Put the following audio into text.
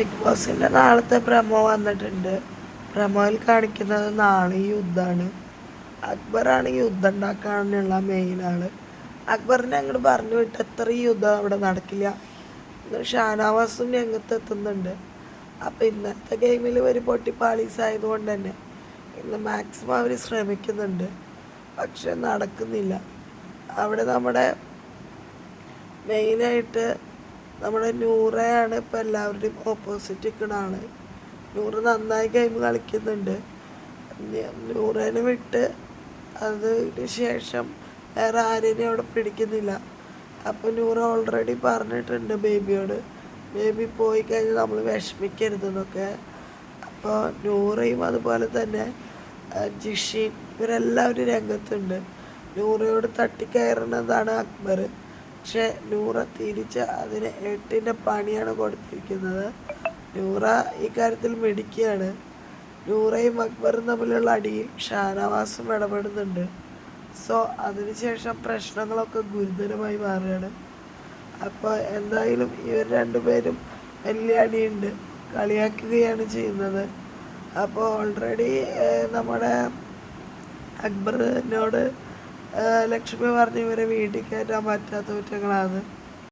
Big ബോസിന്റെ നാളത്തെ promo വന്നിട്ടുണ്ട്. പ്രമോയിൽ കാണിക്കുന്നത് നാളെ യുദ്ധമാണ് അക്ബറാണ് യുദ്ധം ഉണ്ടാക്കാനുള്ള മെയിൻ ആൾ. അക്ബറിനെ അങ്ങോട്ട് പറഞ്ഞു വിട്ട് എത്ര യുദ്ധം അവിടെ നടക്കില്ല. ഷാനവാസും രംഗത്ത് എത്തുന്നുണ്ട്. അപ്പം ഇന്നത്തെ ഗെയിമിൽ ഒരു പൊട്ടിപ്പാളീസ് ആയതുകൊണ്ട് തന്നെ ഇന്ന് മാക്സിമം അവർ ശ്രമിക്കുന്നുണ്ട്. പക്ഷെ നടക്കുന്നില്ല. അവിടെ നമ്മുടെ മെയിനായിട്ട് നമ്മുടെ നൂറയാണ് ഇപ്പം എല്ലാവരുടെയും ഓപ്പോസിറ്റ് നിൽക്കണതാണ് നൂറ് നന്നായി ഗെയിം കളിക്കുന്നുണ്ട്. നൂറേനെ വിട്ട് അതിന് ശേഷം വേറെ ആരെയും അവിടെ പിടിക്കുന്നില്ല. അപ്പോൾ നൂറ് ഓൾറെഡി പറഞ്ഞിട്ടുണ്ട് ബേബിയോട്. ബേബി പോയി കഴിഞ്ഞാൽ നമ്മൾ വിഷമിക്കരുതെന്നൊക്കെ അപ്പോൾ നൂറയും അതുപോലെ തന്നെ ജിഷീൻ ഇവരെല്ലാവരും രംഗത്തുണ്ട്. നൂറയോട് തട്ടിക്കയറുന്നതാണ് അക്ബർ. പക്ഷെ നൂറ തിരിച്ച് അതിന് എട്ടിന്റെ പണിയാണ് കൊടുത്തിരിക്കുന്നത്. നൂറ ഈ കാര്യത്തിൽ മിടിക്കുകയാണ് നൂറയും അക്ബറും തമ്മിലുള്ള അടിയിൽ ഷാനവാസും ഇടപെടുന്നുണ്ട്. സോ അതിനുശേഷം പ്രശ്നങ്ങളൊക്കെ ഗുരുതരമായി മാറുകയാണ്. അപ്പോൾ എന്തായാലും ഇവർ രണ്ടുപേരും വലിയ അടിയുണ്ട്. കളിയാക്കുകയാണ് ചെയ്യുന്നത്. അപ്പോൾ ഓൾറെഡി നമ്മുടെ അക്ബറിനോട് ലക്ഷ്മി പറഞ്ഞ് ഇവരെ വീട്ടിൽ കയറ്റാൻ പറ്റാത്ത കുറ്റങ്ങളാണ്.